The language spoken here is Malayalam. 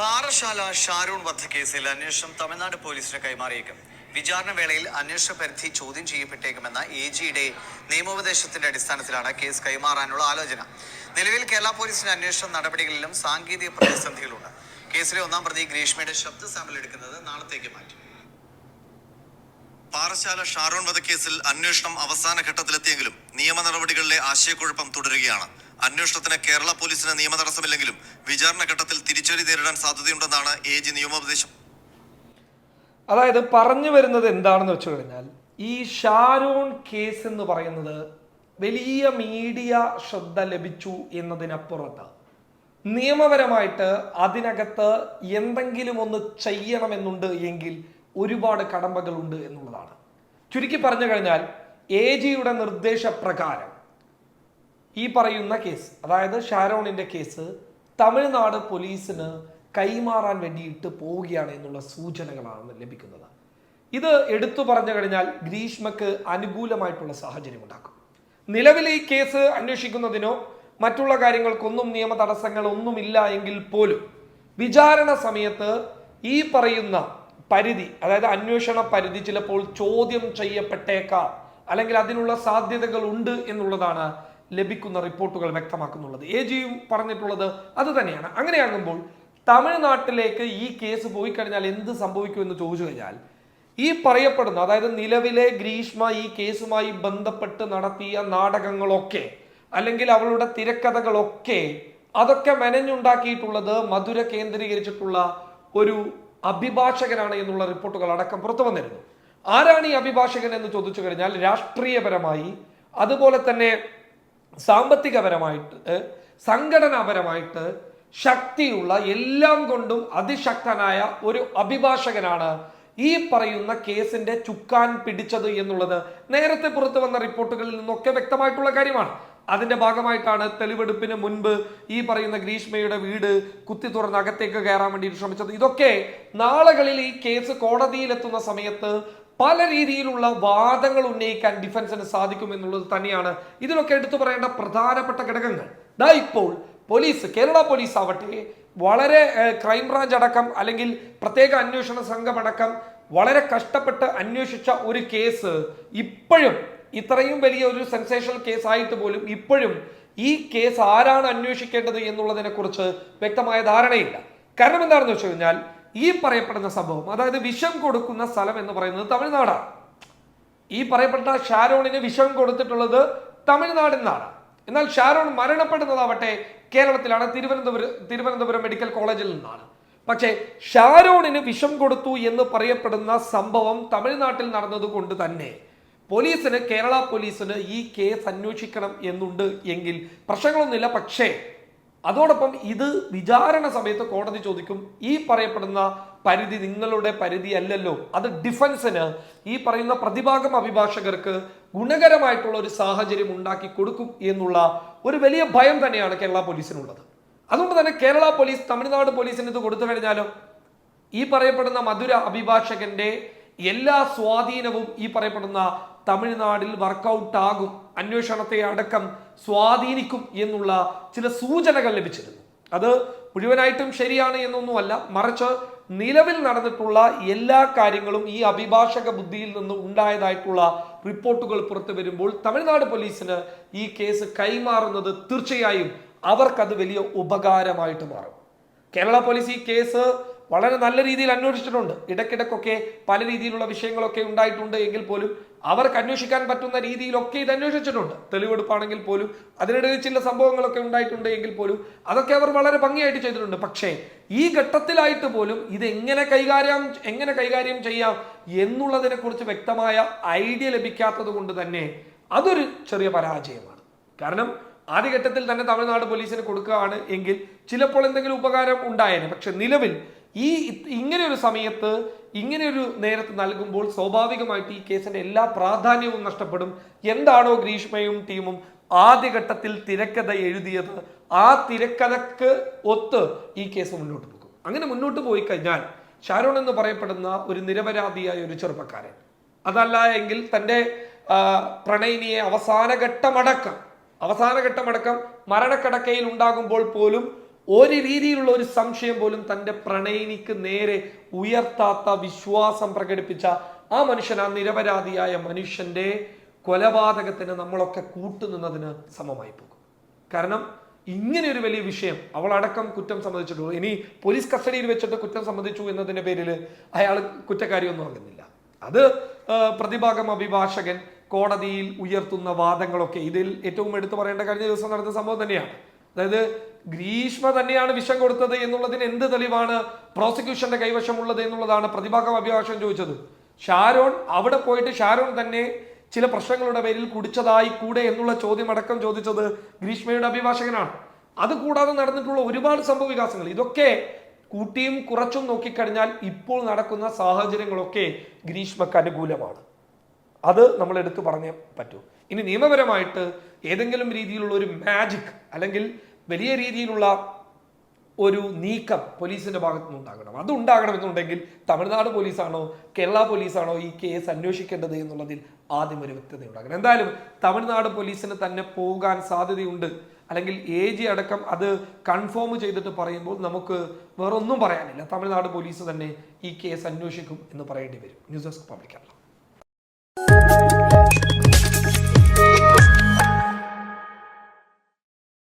പാറശാല ഷാരൂൺ വധക്കേസിൽ അന്വേഷണം തമിഴ്നാട് പോലീസിന് കൈമാറിയേക്കും. വിചാരണ വേളയിൽ അന്വേഷണ പരിധി ചോദ്യം ചെയ്യപ്പെട്ടേക്കുമെന്ന എ ജിയുടെ നിയമോപദേശത്തിന്റെ അടിസ്ഥാനത്തിലാണ് കേസ് കൈമാറാനുള്ള ആലോചന. നിലവിൽ കേരള പോലീസിന്റെ അന്വേഷണ നടപടികളിലും സാങ്കേതിക പ്രതിസന്ധികളുണ്ട്. കേസിലെ ഒന്നാം പ്രതി ഗ്രീഷ്മയുടെ ശബ്ദ സാമ്പിൾ എടുക്കുന്നത് നാളത്തേക്ക് മാറ്റി. പാറശാല ഷാരോൺ വധക്കേസിൽ അന്വേഷണം അവസാന ഘട്ടത്തിലെത്തിയെങ്കിലും നിയമ നടപടികളിലെ ആശയക്കുഴപ്പം തുടരുകയാണ്. അന്വേഷണത്തിന് കേരള പോലീസിന് നിയമ തടസ്സമില്ലെങ്കിലും വിചാരണ ഘട്ടത്തിൽ തിരിച്ചടി നേരിടാൻ സാധ്യതയുണ്ടെന്നാണ് എ ജി നിയമോപദേശം. അതായത് പറഞ്ഞു വരുന്നത് എന്താണെന്ന് വെച്ചു കഴിഞ്ഞാൽ ഈ ഷാരോൺ കേസ് എന്ന് പറയുന്നത് വലിയ മീഡിയ ശ്രദ്ധ ലഭിച്ചു എന്നതിനപ്പുറത്ത് നിയമപരമായിട്ട് അതിനകത്ത് എന്തെങ്കിലും ഒന്ന് ചെയ്യണമെന്നുണ്ട് എങ്കിൽ ഒരുപാട് കടമ്പകളുണ്ട് എന്നുള്ളതാണ്. ചുരുക്കി പറഞ്ഞു കഴിഞ്ഞാൽ എ ജിയുടെ നിർദ്ദേശപ്രകാരം ഈ പറയുന്ന കേസ് അതായത് ഷാരോണിന്റെ കേസ് തമിഴ്നാട് പോലീസിന് കൈമാറാൻ വേണ്ടിയിട്ട് പോവുകയാണ് എന്നുള്ള സൂചനകളാണ് ലഭിക്കുന്നത്. ഇത് എടുത്തു പറഞ്ഞു കഴിഞ്ഞാൽ ഗ്രീഷ്മക്ക് അനുകൂലമായിട്ടുള്ള സാഹചര്യം ഉണ്ടാക്കും. നിലവിൽ ഈ കേസ് അന്വേഷിക്കുന്നതിനോ മറ്റുള്ള കാര്യങ്ങൾക്കൊന്നും നിയമ തടസ്സങ്ങളൊന്നുമില്ല എങ്കിൽ പോലും വിചാരണ സമയത്ത് ഈ പറയുന്ന പരിധി അതായത് അന്വേഷണ പരിധി ചിലപ്പോൾ ചോദ്യം ചെയ്യപ്പെട്ടേക്കാം. അല്ലെങ്കിൽ അതിനുള്ള സാധ്യതകൾ ഉണ്ട് എന്നുള്ളതാണ് ലഭിക്കുന്ന റിപ്പോർട്ടുകൾ വ്യക്തമാക്കുന്നുള്ളത്. എ ജിയും പറഞ്ഞിട്ടുള്ളത് അത് തന്നെയാണ്. അങ്ങനെയാകുമ്പോൾ തമിഴ്നാട്ടിലേക്ക് ഈ കേസ് പോയി കഴിഞ്ഞാൽ എന്ത് സംഭവിക്കും എന്ന് ചോദിച്ചു കഴിഞ്ഞാൽ ഈ പറയപ്പെടുന്ന അതായത് നിലവിലെ ഗ്രീഷ്മ ഈ കേസുമായി ബന്ധപ്പെട്ട് നടത്തിയ നാടകങ്ങളൊക്കെ അല്ലെങ്കിൽ അവളുടെ തിരക്കഥകളൊക്കെ അതൊക്കെ മെനഞ്ഞുണ്ടാക്കിയിട്ടുള്ളത് മധുര കേന്ദ്രീകരിച്ചിട്ടുള്ള ഒരു അഭിഭാഷകനാണ് എന്നുള്ള റിപ്പോർട്ടുകൾ അടക്കം പുറത്തു വന്നിരുന്നു. ആരാണ് ഈ അഭിഭാഷകൻ എന്ന് ചോദിച്ചു കഴിഞ്ഞാൽ രാഷ്ട്രീയപരമായി അതുപോലെ തന്നെ സാമ്പത്തികപരമായിട്ട് സംഘടനാപരമായിട്ട് ശക്തിയുള്ള എല്ലാം കൊണ്ടും അതിശക്തനായ ഒരു അഭിഭാഷകനാണ് ഈ പറയുന്ന കേസിന്റെ ചുക്കാൻ പിടിച്ചത് എന്നുള്ളത് നേരത്തെ പുറത്തു വന്ന റിപ്പോർട്ടുകളിൽ നിന്നൊക്കെ വ്യക്തമായിട്ടുള്ള കാര്യമാണ്. അതിന്റെ ഭാഗമായിട്ടാണ് തെളിവെടുപ്പിന് മുൻപ് ഈ പറയുന്ന ഗ്രീഷ്മയുടെ വീട് കുത്തി തുറന്ന് അകത്തേക്ക് കയറാൻ വേണ്ടി ശ്രമിച്ചത്. ഇതൊക്കെ നാളുകളിൽ ഈ കേസ് കോടതിയിലെത്തുന്ന സമയത്ത് പല രീതിയിലുള്ള വാദങ്ങൾ ഉന്നയിക്കാൻ ഡിഫൻസിന് സാധിക്കും എന്നുള്ളത് തന്നെയാണ് ഇതിലൊക്കെ എടുത്തു പറയേണ്ട പ്രധാനപ്പെട്ട ഘടകങ്ങൾ. ദാ ഇപ്പോൾ പോലീസ് കേരള പോലീസ് ആവട്ടെ വളരെ ക്രൈംബ്രാഞ്ച് അടക്കം അല്ലെങ്കിൽ പ്രത്യേക അന്വേഷണ സംഘം അടക്കം വളരെ കഷ്ടപ്പെട്ട് അന്വേഷിച്ച ഒരു കേസ് ഇപ്പോഴും ഇത്രയും വലിയ ഒരു സെൻസേഷണൽ കേസായിട്ട് പോലും ഇപ്പോഴും ഈ കേസ് ആരാണ് അന്വേഷിക്കേണ്ടത് എന്നുള്ളതിനെ കുറിച്ച് വ്യക്തമായ ധാരണയില്ല. കാരണം എന്താണെന്ന് വെച്ച് കഴിഞ്ഞാൽ ഈ പറയപ്പെടുന്ന സംഭവം അതായത് വിഷം കൊടുക്കുന്ന സ്ഥലം എന്ന് പറയുന്നത് തമിഴ്നാടാണ്. ഈ പറയപ്പെട്ട ഷാരോണിന് വിഷം കൊടുത്തിട്ടുള്ളത് തമിഴ്നാടിൽ നിന്നാണ്. എന്നാൽ ഷാരോൺ മരണപ്പെടുന്നതാവട്ടെ കേരളത്തിലാണ് തിരുവനന്തപുരം തിരുവനന്തപുരം മെഡിക്കൽ കോളേജിൽ നിന്നാണ്. പക്ഷേ ഷാരോണിന് വിഷം കൊടുത്തു എന്ന് പറയപ്പെടുന്ന സംഭവം തമിഴ്നാട്ടിൽ നടന്നതുകൊണ്ട് തന്നെ പോലീസിന് കേരള പോലീസിന് ഈ കേസ് അന്വേഷിക്കണം എന്നുണ്ട് എങ്കിൽ പ്രശ്നങ്ങളൊന്നുമില്ല. പക്ഷേ അതോടൊപ്പം ഇത് വിചാരണ സമയത്ത് കോടതി ചോദിക്കും ഈ പറയപ്പെടുന്ന പരിധി നിങ്ങളുടെ പരിധി അല്ലല്ലോ. അത് ഡിഫൻസിന് ഈ പറയുന്ന പ്രതിഭാഗം അഭിഭാഷകർക്ക് ഗുണകരമായിട്ടുള്ള ഒരു സാഹചര്യം ഉണ്ടാക്കി കൊടുക്കും എന്നുള്ള ഒരു വലിയ ഭയം തന്നെയാണ് കേരള പോലീസിനുള്ളത്. അതുകൊണ്ട് തന്നെ കേരള പോലീസ് തമിഴ്നാട് പോലീസിന് ഇത് കൊടുത്തു കഴിഞ്ഞാലോ? ഈ പറയപ്പെടുന്ന മധുര അഭിഭാഷകന്റെ എല്ലാ സ്വാധീനവും ഈ പറയപ്പെടുന്ന തമിഴ്നാടിൽ വർക്കൗട്ട് ആകും. അന്വേഷണത്തെ അടക്കം സ്വാധീനിക്കും എന്നുള്ള ചില സൂചനകൾ ലഭിച്ചിരുന്നു. അത് മുഴുവനായിട്ടും ശരിയാണ് എന്നൊന്നുമല്ല. മറിച്ച് നിലവിൽ നടന്നിട്ടുള്ള എല്ലാ കാര്യങ്ങളും ഈ അഭിഭാഷക ബുദ്ധിയിൽ നിന്ന് ഉണ്ടായതായിട്ടുള്ള റിപ്പോർട്ടുകൾ പുറത്തു വരുമ്പോൾ തമിഴ്നാട് പോലീസിന് ഈ കേസ് കൈമാറുന്നത് തീർച്ചയായും അവർക്കത് വലിയ ഉപകാരമായിട്ട് മാറും. കേരള പോലീസ് ഈ കേസ് വളരെ നല്ല രീതിയിൽ അന്വേഷിച്ചിട്ടുണ്ട്. ഇടയ്ക്കിടയ്ക്കൊക്കെ പല രീതിയിലുള്ള വിഷയങ്ങളൊക്കെ ഉണ്ടായിട്ടുണ്ട് എങ്കിൽ പോലും അവർക്ക് അന്വേഷിക്കാൻ പറ്റുന്ന രീതിയിലൊക്കെ ഇത് അന്വേഷിച്ചിട്ടുണ്ട്. തെളിവെടുപ്പാണെങ്കിൽ പോലും അതിനിടയിൽ ചില സംഭവങ്ങളൊക്കെ ഉണ്ടായിട്ടുണ്ട് എങ്കിൽ പോലും അതൊക്കെ അവർ വളരെ ഭംഗിയായിട്ട് ചെയ്തിട്ടുണ്ട്. പക്ഷേ ഈ ഘട്ടത്തിലായിട്ട് പോലും ഇത് എങ്ങനെ കൈകാര്യം എങ്ങനെ കൈകാര്യം ചെയ്യാം എന്നുള്ളതിനെ കുറിച്ച് വ്യക്തമായ ഐഡിയ ലഭിക്കാത്തത് കൊണ്ട് തന്നെ അതൊരു ചെറിയ പരാജയമാണ്. കാരണം ആദ്യഘട്ടത്തിൽ തന്നെ തമിഴ്നാട് പോലീസിന് കൊടുക്കുകയാണ് എങ്കിൽ ചിലപ്പോൾ എന്തെങ്കിലും ഉപകാരം ഉണ്ടായേനെ. പക്ഷെ നിലവിൽ ഈ ഇങ്ങനെ ഒരു സമയത്ത് ഇങ്ങനെ ഒരു നേരത്ത് നൽകുമ്പോൾ സ്വാഭാവികമായിട്ട് ഈ കേസിന്റെ എല്ലാ പ്രാധാന്യവും നഷ്ടപ്പെടും. എന്താണോ ഗ്രീഷ്മയും ടീമും ആദ്യഘട്ടത്തിൽ തിരക്കഥ എഴുതിയത്. ആ തിരക്കഥക്ക് ഒത്ത് ഈ കേസ് മുന്നോട്ട് പോകും. അങ്ങനെ മുന്നോട്ട് പോയി കഴിഞ്ഞാൽ ഷാരോൺ എന്ന് പറയപ്പെടുന്ന ഒരു നിരപരാധിയായ ഒരു ചെറുപ്പക്കാരൻ. അതല്ല എങ്കിൽ തന്റെ പ്രണയിനിയെ അവസാന ഘട്ടമടക്കം അവസാന ഘട്ടമടക്കം മരണക്കിടക്കയിൽ ഉണ്ടാകുമ്പോൾ പോലും ഒരു രീതിയിലുള്ള ഒരു സംശയം പോലും തന്റെ പ്രണയിനിക്ക് നേരെ ഉയർത്താത്ത വിശ്വാസം പ്രകടിപ്പിച്ച ആ മനുഷ്യൻ ആ നിരപരാധിയായ മനുഷ്യന്റെ കൊലപാതകത്തിന് നമ്മളൊക്കെ കൂട്ടുനിന്നതിന് സമമായി പോകും. കാരണം ഇങ്ങനെ ഒരു വലിയ വിഷയം അവളടക്കം കുറ്റം സമ്മതിച്ചിട്ടുള്ളൂ. ഇനി പോലീസ് കസ്റ്റഡിയിൽ വെച്ചിട്ട് കുറ്റം സമ്മതിച്ചു എന്നതിന്റെ പേരിൽ അയാൾ കുറ്റക്കാരിയൊന്നും ആകുന്നില്ല. അത് പ്രതിഭാഗം അഭിഭാഷകൻ കോടതിയിൽ ഉയർത്തുന്ന വാദങ്ങളൊക്കെ ഇതിൽ ഏറ്റവും എടുത്തു പറയേണ്ട കഴിഞ്ഞ ദിവസം നടന്ന സംഭവം തന്നെയാണ്. അതായത് ഗ്രീഷ്മ തന്നെയാണ് വിഷം കൊടുത്തത് എന്നുള്ളതിന് എന്ത് തെളിവാണ് പ്രോസിക്യൂഷന്റെ കൈവശമുള്ളത് എന്നുള്ളതാണ് പ്രതിഭാഗം അഭിഭാഷകൻ ചോദിച്ചത്. ഷാരോൺ അവിടെ പോയിട്ട് ഷാരോൺ തന്നെ ചില പ്രശ്നങ്ങളുടെ പേരിൽ കുടിച്ചതായി കൂടെ എന്നുള്ള ചോദ്യമടക്കം ചോദിച്ചത് ഗ്രീഷ്മയുടെ അഭിഭാഷകനാണ്. അത് കൂടാതെ നടന്നിട്ടുള്ള ഒരുപാട് സംഭവ വികാസങ്ങൾ. ഇതൊക്കെ കൂട്ടിയും കുറച്ചും നോക്കിക്കഴിഞ്ഞാൽ ഇപ്പോൾ നടക്കുന്ന സാഹചര്യങ്ങളൊക്കെ ഗ്രീഷ്മക്ക് അനുകൂലമാണ്. അത് നമ്മൾ എടുത്തു പറഞ്ഞേ പറ്റൂ. ഇനി നിയമപരമായിട്ട് ഏതെങ്കിലും രീതിയിലുള്ള ഒരു മാജിക് അല്ലെങ്കിൽ വലിയ രീതിയിലുള്ള ഒരു നീക്കം പോലീസിന്റെ ഭാഗത്തു നിന്ന് ഉണ്ടാകണം. അത് ഉണ്ടാകണമെന്നുണ്ടെങ്കിൽ തമിഴ്നാട് പോലീസാണോ കേരള പോലീസാണോ ഈ കേസ് അന്വേഷിക്കേണ്ടത് എന്നുള്ളതിൽ ആദ്യം ഒരു വ്യക്തത ഉണ്ടാകണം എന്തായാലും തമിഴ്നാട് പോലീസിന് തന്നെ പോകാൻ സാധ്യതയുണ്ട്. അല്ലെങ്കിൽ എ ജി അടക്കം അത് കൺഫേം ചെയ്തിട്ട് പറയുമ്പോൾ നമുക്ക് വേറൊന്നും പറയാനില്ല. തമിഴ്നാട് പോലീസ് തന്നെ ഈ കേസ് അന്വേഷിക്കും എന്ന് പറയേണ്ടി വരും. News desk public